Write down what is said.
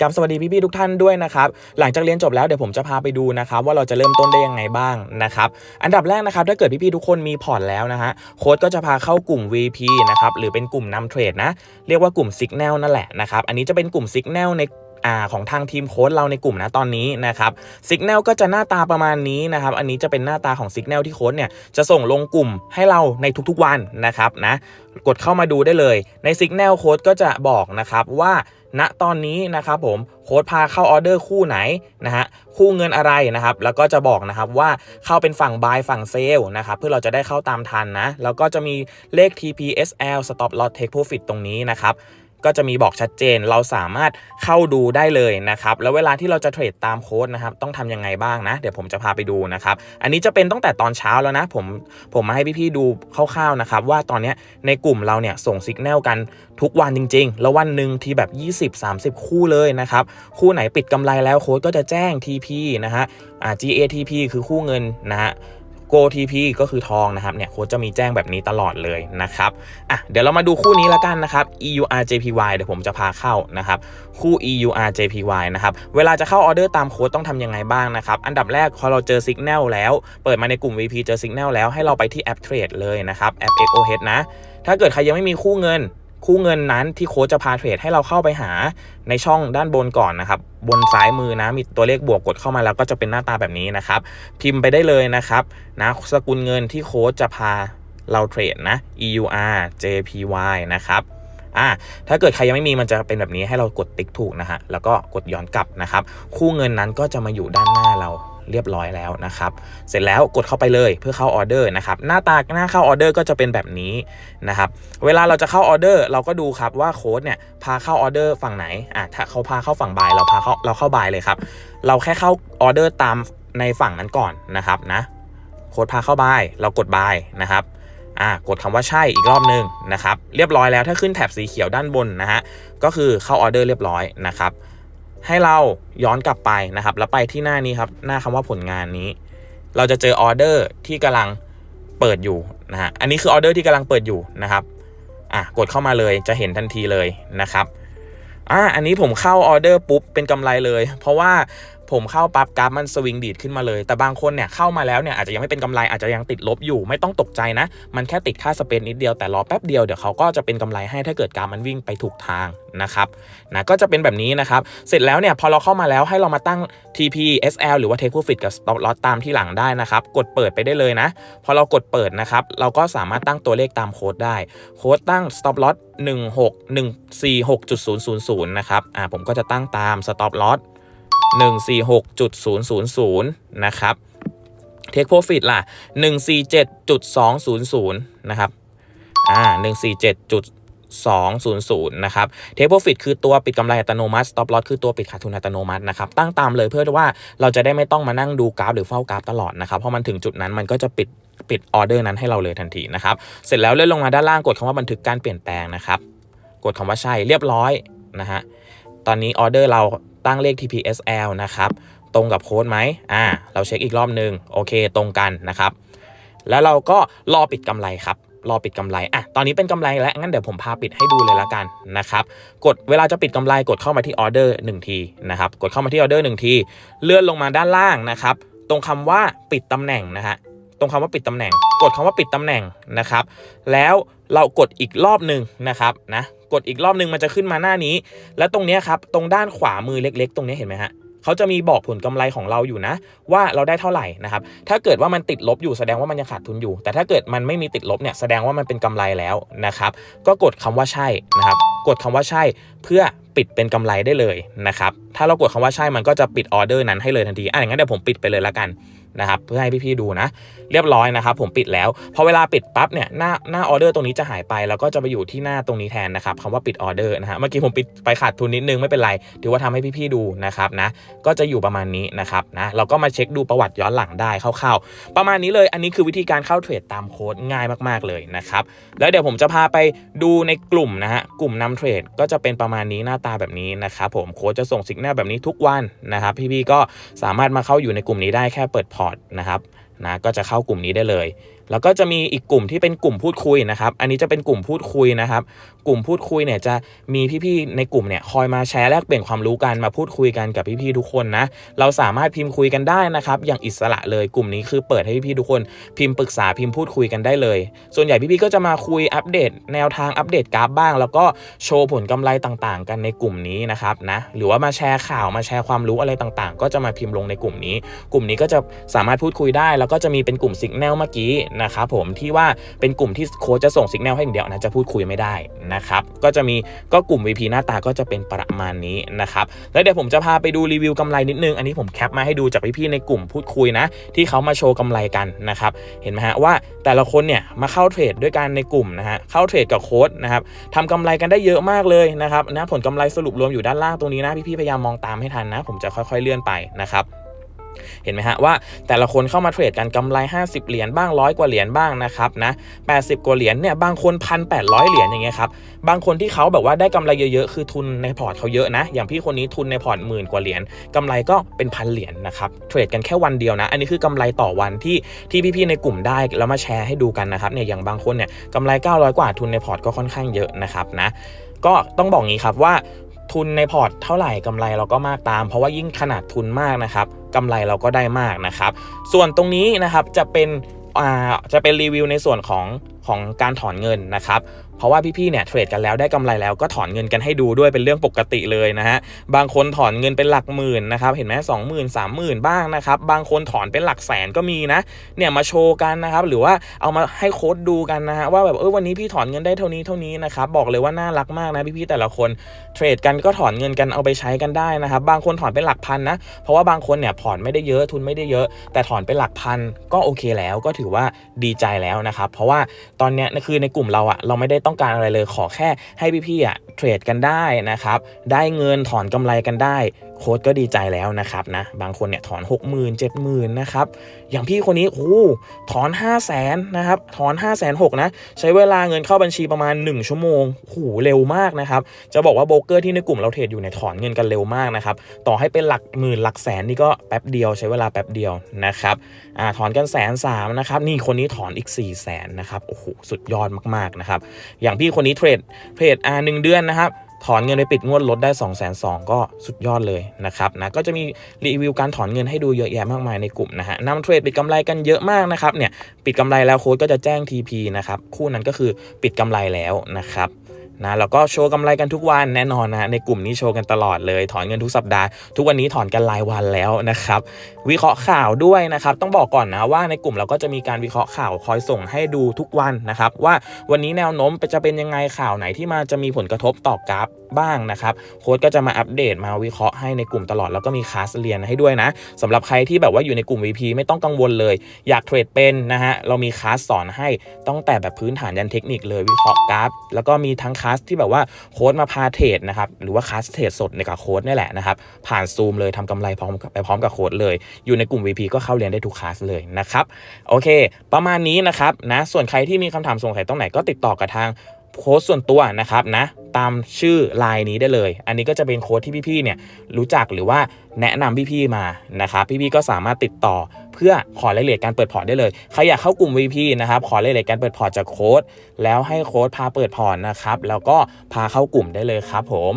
กับสวัสดีพี่ๆทุกท่านด้วยนะครับหลังจากเรียนจบแล้วเดี๋ยวผมจะพาไปดูนะครับว่าเราจะเริ่มต้นได้ยังไงบ้างนะครับอันดับแรกนะครับถ้าเกิดพี่ๆทุกคนมีพอร์ตแล้วนะฮะโค้ดก็จะพาเข้ากลุ่ม VP นะครับหรือเป็นกลุ่มนำเทรดนะเรียกว่ากลุ่ม Signal นั่นแหละนะครับอันนี้จะเป็นกลุ่ม Signal ในอของทางทีมโค้ดเราในกลุ่มนะตอนนี้นะครับ Signal ก็จะหน้าตาประมาณนี้นะครับ อันนี้จะเป็นหน้าตาของ Signal ที่โค้ดเนี่ยจะส่งลงกลุ่มให้เราในทุกๆวันนะครับนะกดเข้ามาดูได้เลย ใน Signal โค้ดก็จะบอกนะครับว่า ณตอนนี้นะครับผมโค้ดพาเข้าออเดอร์คู่ไหนนะฮะคู่เงินอะไรนะครับแล้วก็จะบอกนะครับว่าเข้าเป็นฝั่ง buy ฝั่ง sell นะครับเพื่อเราจะได้เข้าตามทันนะแล้วก็จะมีเลข TPSL stop loss take profit ตรงนี้นะครับ ก็จะมีบอกชัดเจน เราสามารถเข้าดูได้เลยนะครับ แล้วเวลาที่เราจะเทรดตามโค้ดนะครับ ต้องทำยังไงบ้างนะ เดี๋ยวผมจะพาไปดูนะครับ อันนี้จะเป็นตั้งแต่ตอนเช้าแล้วนะ ผม ผมมาให้พี่ๆดูคร่าวๆนะครับ ว่าตอนนี้ในกลุ่มเราเนี่ยส่งสัญญาณกันทุกวันจริง ๆ แล้ววันหนึ่งทีแบบ 20-30 คู่เลยนะครับ คู่ไหนปิดกำไรแล้วโค้ดก็จะแจ้ง TP นะฮะอ่า GATP คือคู่เงินนะฮะ Go TP ก็คือทองนะครับเนี่ยโค้ดจะมีแจ้งแบบนี้ตลอดเลยนะครับอะเดี๋ยวเรามาดูคู่นี้ล้วกันนะครับ EUR JPY เดี๋ยวผมจะพาเข้านะครับคู่ EUR JPY นะครับเวลาจะเข้าออเดอร์ตามโค้ดต้องทำยังไงบ้างนะครับอันดับแรกพอเราเจอ Signal แล้ว เปิดมาในกลุ่ม VP เจอ Signal แล้วให้เราไปที่แอป Trade เลยนะครับแอป XOH นะถ้าเกิดใครยังไม่มีคู่เงิน คู่เงินนั้นที่โค้ชจะพาเทรดให้เราเข้าไปหาในช่องด้านบนก่อนนะครับบนซ้ายมือนะมีตัวเลขบวกกดเข้ามาแล้วก็จะเป็นหน้าตาแบบนี้นะครับพิมพ์ไปได้เลยนะครับนะสกุลเงินที่โค้ชจะพาเราเทรดนะ EUR JPY นะครับอ่าถ้าเกิดใครยังไม่มีมันจะเป็นแบบนี้ให้เรากดติ๊กถูกนะฮะแล้วก็กดย้อนกลับนะครับคู่เงินนั้นก็จะมาอยู่ด้านหน้าเรา เรียบร้อยแล้วนะครับ เสร็จแล้วกดเข้าไปเลยเพื่อเข้าออเดอร์นะครับ หน้าตาหน้าเข้าออเดอร์ก็จะเป็นแบบนี้นะครับ เวลาเราจะเข้าออเดอร์เราก็ดูครับว่าโค้ดเนี่ยพาเข้าออเดอร์ฝั่งไหนอะถ้าเขาพาเข้าฝั่งบายเราพาเข้าเราเข้าบายเลยครับ เราแค่เข้าออเดอร์ตามในฝั่งนั้นก่อนนะครับนะ โค้ดพาเข้าบายเรากดบายนะครับอ่ากดคำว่าใช่อีกรอบหนึงนะครับ เรียบร้อยแล้วถ้าขึ้นแถบสีเขียวด้านบนนะฮะก็คือเข้าออเดอร์เรียบร้อยนะครับ ให้เราย้อนกลับไปนะครับ แล้วไปที่หน้านี้ครับ หน้าคำว่าผลงานนี้ เราจะเจอออเดอร์ที่กำลังเปิดอยู่นะฮะอันนี้คือออเดอร์ที่กำลังเปิดอยู่นะครับอะกดเข้ามาเลยจะเห็นทันทีเลยนะครับอะอันนี้ผมเข้าออเดอร์ปุ๊บเป็นกำไรเลย เพราะว่า ผมเข้าปั๊บกราฟมันสวิงดีดขึ้นมาเลย แต่บางคนเนี่ยเข้ามาแล้วเนี่ยอาจจะยังไม่เป็นกำไรอาจจะยังติดลบอยู่ไม่ต้องตกใจนะ มันแค่ติดค่าสเปนนิดเดียวแต่รอแป๊บเดียวเดี๋ยวเขาก็จะเป็นกำไรให้ถ้าเกิดกราฟมันวิ่งไปถูกทางนะครับนะก็จะเป็นแบบนี้นะครับ เสร็จแล้วเนี่ยพอเราเข้ามาแล้วให้เรามาตั้ง TP SL หรือว่า Take Profit กับ Stop Loss ตามที่หลังได้นะครับ กดเปิดไปได้เลยนะ พอเรากดเปิดนะครับ เราก็สามารถตั้งตัวเลขตามโค้ดได้ โค้ดตั้ง Stop Loss 16146.000 นะครับ อ่าผมก็จะตั้งตาม Stop Loss 146.000 นะครับ Take Profit ล่ะ 147.200 นะครับ อ่า 147.200 นะครับ Take Profit คือตัวปิดกำไรอัตโนมัติ Stop Loss คือตัวปิดขาดทุนอัตโนมัตินะครับ ตั้งตามเลยเพื่อว่าเราจะได้ไม่ต้องมานั่งดูกราฟหรือเฝ้ากราฟตลอดนะครับ เพราะมันถึงจุดนั้นมันก็จะปิดปิดออเดอร์นั้นให้เราเลยทันทีนะครับ เสร็จแล้วเลื่อนลงมาด้านล่างกดคำว่าบันทึกการเปลี่ยนแปลงนะครับ กดคำว่าใช่เรียบร้อยนะฮะ ตอนนี้ออเดอร์เรา ตั้งเลข TPSL นะครับตรงกับโค้ดไหมอ่าเราเช็คอีกรอบหนึ่งโอเคตรงกันนะครับ แล้วเราก็รอปิดกำไรครับรอปิดกำไรอะตอนนี้เป็นกำไรแล้วงั้นเดี๋ยวผมพาปิดให้ดูเลยละกันนะครับกดเวลาจะปิดกำไรกดเข้ามาที่ออเดอร์1ทีนะครับกดเข้ามาที่ออเดอร์1ที เลื่อนลงมาด้านล่างนะครับตรงคำว่าปิดตำแหน่งนะฮะ ตรงคำว่าปิดตำแหน่ง กดคำว่าปิดตำแหน่งนะครับ แล้วเรากดอีกรอบหนึ่งนะครับนะกดอีกรอบหนึ่งมันจะขึ้นมาหน้านี้ แล้วตรงนี้ครับตรงด้านขวามือเล็ก ๆ ตรงนี้เห็นไหมฮะเขาจะมีบอกผลกำไรของเราอยู่นะ ว่าเราได้เท่าไหร่นะครับ ถ้าเกิดว่ามันติดลบอยู่แสดงว่ามันยังขาดทุนอยู่ แต่ถ้าเกิดมันไม่มีติดลบเนี่ยแสดงว่ามันเป็นกำไรแล้วนะครับ ก็กดคำว่าใช่นะครับ กดคำว่าใช่เพื่อปิดเป็นกำไรได้เลยนะครับ ถ้าเรากดคำว่าใช่มันก็จะปิดออเดอร์นั้นให้เลยทันทีอะอย่างนั้นเดี๋ยวผมปิดไปเลยละกันนะครับเพื่อให้พี่ๆดูนะ เรียบร้อยนะครับ ผมปิดแล้วพอเวลาปิดปั๊บเนี่ยหน้าหน้าออเดอร์ตรงนี้จะหายไป แล้วก็จะไปอยู่ที่หน้าตรงนี้แทนนะครับคำว่าปิดออเดอร์นะฮะเมื่อกี้ผมปิดไปขาดทุนนิดนึงไม่เป็นไร ถือว่าทำให้พี่ๆดูนะครับนะก็จะอยู่ประมาณนี้นะครับนะเราก็มาเช็คดูประวัติย้อนหลังได้คร่าวๆประมาณนี้เลยอันนี้คือวิธีการเข้าเทรดตามโค้ดง่ายมากๆเลยนะครับแล้วเดี๋ยวผมจะพาไปดูในกลุ่มนะฮะกลุ่มนำเทรดก็จะเป็นประมาณนี้หน้าตาแบบนี้นะครับผมโค้ดจะส่งสิกแนลแบบนี้ทุกวันนะครับ พี่ๆก็สามารถมาเข้าอยู่ในกลุ่มนี้ได้แค่เปิดพอร์ตนะครับนะก็จะเข้ากลุ่มนี้ได้เลย แล้วก็จะมีอีกกลุ่มที่เป็นกลุ่มพูดคุยนะครับ อันนี้จะเป็นกลุ่มพูดคุยนะครับ กลุ่มพูดคุยเนี่ยจะมีพี่ๆในกลุ่มเนี่ยคอยมาแชร์แลกเปลี่ยนความรู้กันมาพูดคุยกันกับพี่ๆทุกคนนะ เราสามารถพิมพ์คุยกันได้นะครับ อย่างอิสระเลยกลุ่มนี้คือเปิดให้พี่ๆทุกคนพิมพ์ปรึกษาพิมพ์พูดคุยกันได้เลย ส่วนใหญ่พี่ๆก็จะมาคุยอัปเดต แนวทางอัปเดตกราฟบ้าง แล้วก็โชว์ผลกำไรต่างๆ กันในกลุ่มนี้นะครับนะหรือว่ามาแชร์ข่าวมาแชร์ความรู้อะไรต่างๆ ก็จะมาพิมพ์ลงในกลุ่มนี้ กลุ่มนี้ก็จะสามารถพูดคุยได้ แล้วก็จะมีเป็นกลุ่มสิกแนลเมื่อกี้นะครับผมที่ว่าเป็นกลุ่มที่โค้ชจะส่งสิกแนลให้อย่างเดียวนะจะพูดคุยไม่ได้นะครับก็จะมีก็กลุ่ม VP หน้าตาก็จะเป็นประมาณนี้นะครับแล้วเดี๋ยวผมจะพาไปดูรีวิวกำไรนิดนึง อันนี้ผมแคปมาให้ดูจากพี่ๆในกลุ่มพูดคุยนะ ที่เขามาโชว์กำไรกันนะครับเห็นไหมฮะว่าแต่ละคนเนี่ยมาเข้าเทรดด้วยกันในกลุ่มนะฮะเข้าเทรดกับโค้ชนะครับทำกำไรกันได้เยอะมากเลยนะครับนะผลกำไรสรุปรวมอยู่ด้านล่างตรงนี้นะพี่ๆพยายามมองตามให้ทันนะ ผมจะค่อยๆเลื่อนไปนะครับ เห็นไหมฮะว่าแต่ละคนเข้ามาเทรดกันกำไร 50 เหรียญบ้างร้อยกว่าเหรียญบ้างนะครับนะ80กว่าเหรียญเนี่ยบางคนพันแปดร้อยเหรียญอย่างเงี้ยครับบางคนที่เขาแบบว่าได้กำไรเยอะๆคือทุนในพอร์ตเขาเยอะนะ อย่างพี่คนนี้ทุนในพอร์ตหมื่นกว่าเหรียญกำไรก็เป็นพันเหรียญนะครับเทรดกันแค่วันเดียวนะ อันนี้คือกำไรต่อวันที่ที่พี่ๆในกลุ่มได้แล้วมาแชร์ให้ดูกันนะครับเนี่ยอย่างบางคนเนี่ยกำไร 900 กว่าทุนในพอร์ตก็ค่อนข้างเยอะนะครับนะก็ต้องบอกงี้ครับว่า ทุนในพอร์ตเท่าไหร่กำไรเราก็มากตาม เพราะว่ายิ่งขนาดทุนมากนะครับกำไรเราก็ได้มากนะครับ ส่วนตรงนี้นะครับจะเป็นอ่าจะเป็นรีวิวในส่วนของของการถอนเงินนะครับ เพราะว่าพี่ๆเนี่ยเทรดกันแล้วได้กำไรแล้วก็ถอนเงินกันให้ดูด้วยเป็นเรื่องปกติเลยนะฮะบางคนถอนเงินเป็นหลักหมื่นนะครับเห็นไหมสองหมื่นสามหมื่นบ้างนะครับบางคนถอนเป็นหลักแสนก็มีนะเนี่ยมาโชว์กันนะครับหรือว่าเอามาให้โค้ดดูกันนะฮะว่าแบบเออวันนี้พี่ถอนเงินได้เท่านี้เท่านี้นะครับบอกเลยว่าน่ารักมากนะพี่ๆแต่ละคนเทรดกันก็ถอนเงินกันเอาไปใช้กันได้นะครับบางคนถอนเป็นหลักพันนะเพราะว่าบางคนเนี่ยผ่อนไม่ได้เยอะทุนไม่ได้เยอะ แต่ถอนเป็นหลักพันก็โอเคแล้วก็ถือว่าดีใจแล้วนะครับเพราะว่าตอนเนี้ยคือในกลุ่มเราอะเราไม่ได้ต้องการอะไรเลยขอแค่ให้พี่ๆอะ เทรดกันได้นะครับ ได้เงินถอนกำไรกันได้ โค้ดก็ดีใจแล้วนะครับนะ บางคนเนี่ยถอน 6 0 0 0 0 7 0,000นะครับ อย่างพี่คนนี้โอ้โหถอน 5 0 0แสนนะครับ ถอน 5 6 0 0 0นะ ใช้เวลาเงินเข้าบัญชีประมาณ 1 ชั่วโมงโหเร็วมากนะครับ จะบอกว่าโบรกเกอร์ที่ในกลุ่มเราเทรดอยู่เนี่ยถอนเงินกันเร็วมากนะครับ ต่อให้เป็นหลักหมื่นหลักแสนนี่ก็แป๊บเดียวใช้เวลาแป๊บเดียวนะครับอ่าถอนกันแสนสามนะครับ นี่คนนี้ถอนอีก4 0 0แสนนะครับ โอ้โห สุดยอดมากๆนะครับ อย่างพี่คนนี้เทรด เทรดอ่าหนึ่งเดือนนะครับถอนเงินไปปิดงวดลดได้ 2 2 0 0 0ก็สุดยอดเลยนะครับนะก็จะมีรีวิวการถอนเงินให้ดูเยอะแยะมากมายในกลุ่มนะฮะนำเทรดปิดกำไรกันเยอะมากนะครับเนี่ยปิดกำไรแล้วโค้ดก็จะแจ้ง TP นะครับคู่นั้นก็คือปิดกำไรแล้วนะครับ นะแล้วก็โชว์กำไรกันทุกวันแน่นอนนะในกลุ่มนี้โชว์กันตลอดเลยถอนเงินทุกสัปดาห์ ทุกวันนี้ถอนกันรายวันแล้วนะครับวิเคราะห์ข่าวด้วยนะครับต้องบอกก่อนนะว่าในกลุ่มเราก็จะมีการวิเคราะห์ข่าวคอยส่งให้ดูทุกวันนะครับว่าวันนี้แนวโน้มจะเป็นยังไงข่าวไหนที่มาจะมีผลกระทบต่อกราฟบ้างนะครับโค้ดก็จะมาอัปเดตมาวิเคราะห์ให้ในกลุ่มตลอดแล้วก็มีคลาสเรียนให้ด้วยนะสำหรับใครที่แบบว่าอยู่ในกลุ่ม VP ไม่ต้องกังวลเลย อยากเทรดเป็นนะฮะเรามีคลาสสอนให้ต้องแต่แบบพื้นฐานยันเทคนิคเลยวิเคราะห์กราฟแล้วก็มีทั้งคลาสที่แบบว่าโค้ดมาพาเทรดนะครับหรือว่าคาสเทรดสดในกับโค้ดนี่แหละนะครับผ่านซูมเลยทำกำไรพร้อมไปพร้อมกับโค้ดเลย อยู่ในกลุ่ม VP ก็เข้าเรียนได้ทุกคาสเลยนะครับโอเค ประมาณนี้นะครับนะส่วนใครที่มีคำถามสงสัยตรงไหนก็ติดต่อกับทาง โค้ดส่วนตัวนะครับนะตามชื่อไลน์นี้ได้เลย อันนี้ก็จะเป็นโค้ดที่พี่ๆเนี่ยรู้จักหรือว่าแนะนำพี่ๆมานะครับพี่ๆก็สามารถติดต่อเพื่อขอรายละเอียดการเปิดพอร์ตได้เลยใครอยากเข้ากลุ่ม VP นะครับขอรายละเอียดการเปิดพอร์ตจากโค้ดแล้วให้โค้ดพาเปิดพอร์ตนะครับแล้วก็พาเข้ากลุ่มได้เลยครับผม